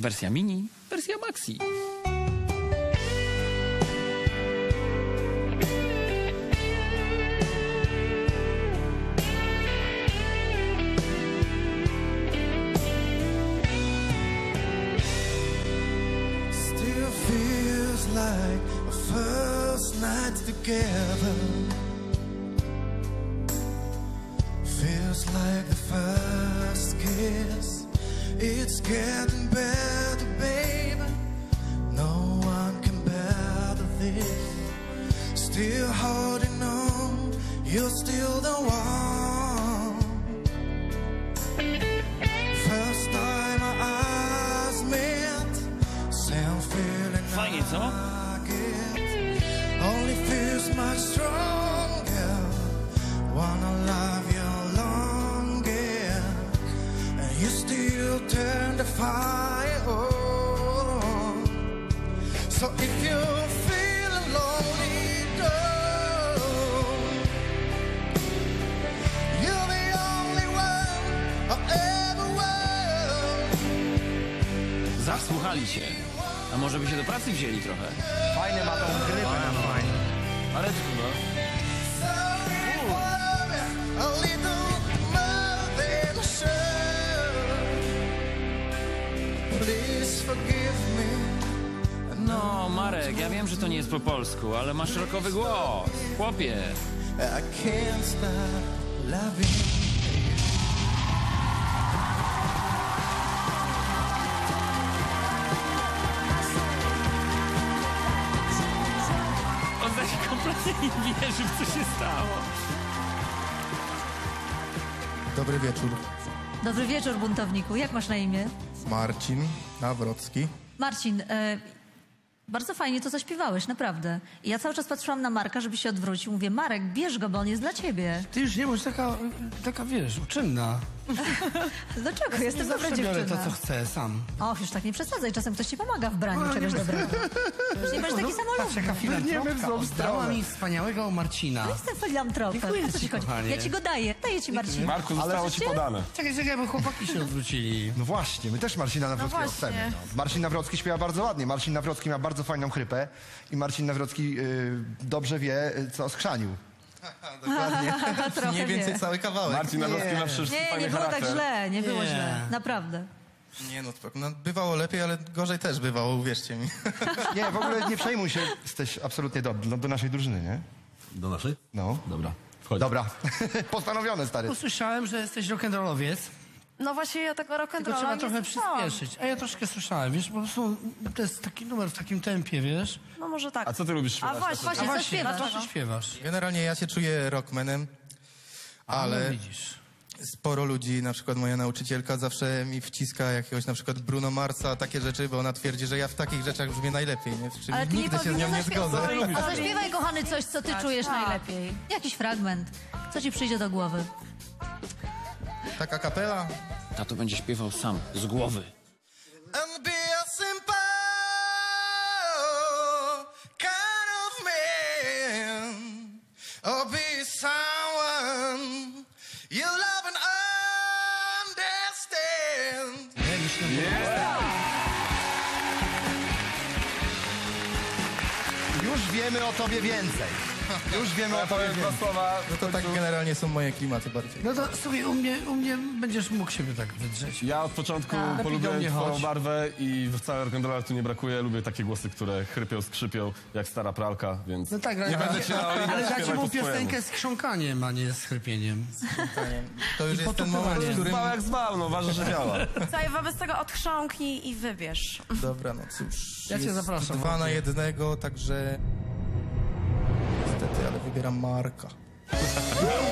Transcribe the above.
Wersja mini, wersja maxi. Like a first night together. Feels like the first kiss. It's getting better, you're still the one. First time our eyes met, same feeling Fajnie, co? I get. Only feels much stronger. Wanna love you longer, and you still turn the fire on. So if Się. A może by się do pracy wzięli trochę? Fajny ma tą grypę na fajnie. Mareczku, no. Forgive me. No, Marek, ja wiem, że to nie jest po polsku, ale masz rokowy głos. Chłopie. I can't stop loving. Tak kompletnie nie wierzy w co się stało. Dobry wieczór. Dobry wieczór, buntowniku. Jak masz na imię? Marcin Nawrocki. Marcin, e, bardzo fajnie to zaśpiewałeś, naprawdę. I ja cały czas patrzyłam na Marka, żeby się odwrócił. Mówię, Marek, bierz go, bo on jest dla ciebie. Ty już nie bądź taka, taka wiesz, uczynna. Dlaczego? Jestem dobra biorę dziewczyna. to, co chcę, sam. Och, już tak nie przesadzaj. Czasem ktoś ci pomaga w braniu czegoś dobrego. Już nie bądź taki Patrz, jaka samolubny. filantropka. Oddała mi wspaniałego Marcina. Jestem filantropem. Dziękuję O co ci, ci chodzi? kochanie. Ja ci go daję. Daję ci, Marcin. Marku, zostało ci podane. Czekaj, czekaj, bo chłopaki się odwrócili. No właśnie, my też Marcina Nawrockiego No właśnie. chcemy. No. Marcin Nawrocki śpiewa bardzo ładnie. Marcin Nawrocki ma bardzo fajną chrypę i Marcin Nawrocki y, dobrze wie, y, co skrzanił. Trochę Mniej więcej wie. cały kawałek. Marcin Nawrocki ma przecież Nie, fajny nie było tak charakter. źle. Nie było Nie. źle. Naprawdę. Nie no, spoko. no, bywało lepiej, ale gorzej też bywało, uwierzcie mi. Nie, w ogóle nie przejmuj się. Jesteś absolutnie do, do, do naszej drużyny, nie? Do naszej? No. Dobra, wchodź. Dobra. Postanowione, stary. Usłyszałem, że jesteś rock'n'rollowiec, No właśnie ja tego rock'n'rolla trzeba nie trochę słyszałam. przyspieszyć. A ja troszkę słyszałem, wiesz, po prostu to jest taki numer w takim tempie, wiesz. No może tak. A co ty lubisz A śpiewać? właśnie, Właśnie, A właśnie, śpiewasz? na co ty śpiewasz? Generalnie ja się czuję rockmanem, Ale ale widzisz. sporo ludzi, na przykład moja nauczycielka zawsze mi wciska jakiegoś na przykład Bruno Marsa, takie rzeczy, bo ona twierdzi, że ja w takich rzeczach brzmię najlepiej, nie? Z czym Ale ty nie nigdy się z nią nie zgodzę. A zaśpiewaj, kochany, coś, co ty Tak, czujesz tak. najlepiej. Jakiś fragment. Co ci przyjdzie do głowy? Taka kapela. Tato będzie śpiewał sam, z głowy. and be a simple kind of man, or be someone you love and understand. Już wiemy o tobie więcej. Już wiemy o Ja tobie powiem dwa słowa. No to tak generalnie są moje klimaty bardziej. No to słuchaj, u mnie, u mnie będziesz mógł siebie tak wydrzeć. Ja od początku Lepiej do polubiłem twoją chodź. barwę i w całej rock'n'rolla tu nie brakuje. Lubię takie głosy, które chrypią, skrzypią, jak stara pralka, więc No tak, nie ale, będę cię na ale śpiewać mu piosenkę z chrząkaniem, a nie z chrypieniem. To już I jest ten moment, w którym... Zwał jak zwał, no ważne, że działa. Słuchaj, wobec tego odchrząknij i wybierz. Dobra, no cóż. Ja cię zapraszam, Dwa na jednego, także... Niestety, ale wybieram Marka.